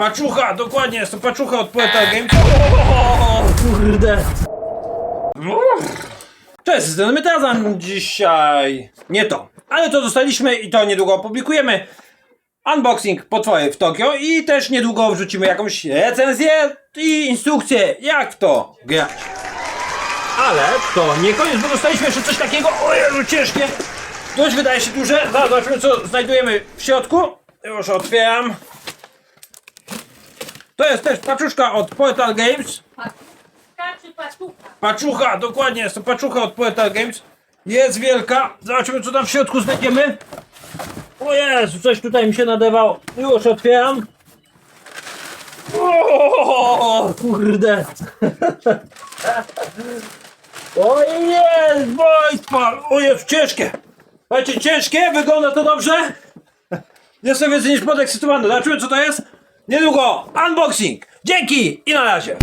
Paczucha, dokładnie, jest to paczucha od Poeta Games. O, kurde. Cześć, my Tarzan dzisiaj. Nie to, ale to dostaliśmy i to niedługo opublikujemy. Unboxing potwory w Tokio i też niedługo wrzucimy jakąś recenzję i instrukcję, jak w to grać. Ale to nie koniec, bo dostaliśmy jeszcze coś takiego. O Jezu, ciężkie. Dość wydaje się duże. Zaraz zobaczymy, co znajdujemy w środku. Już otwieram. To jest też paczuszka od Portal Games. Kaczy patucha. Paczucha, dokładnie, jest to paczucha od Portal Games. Jest wielka. Zobaczymy, co tam w środku znajdziemy. O Jezu, coś tutaj mi się nadewało. Już otwieram. O, kurde. O jest, Wojtpa! O jest, ciężkie. Słuchajcie, ciężkie, wygląda to dobrze. Jestem więcej niż podekscytowany. Zobaczymy, co to jest. Niedługo unboxing. Dzięki i na razie.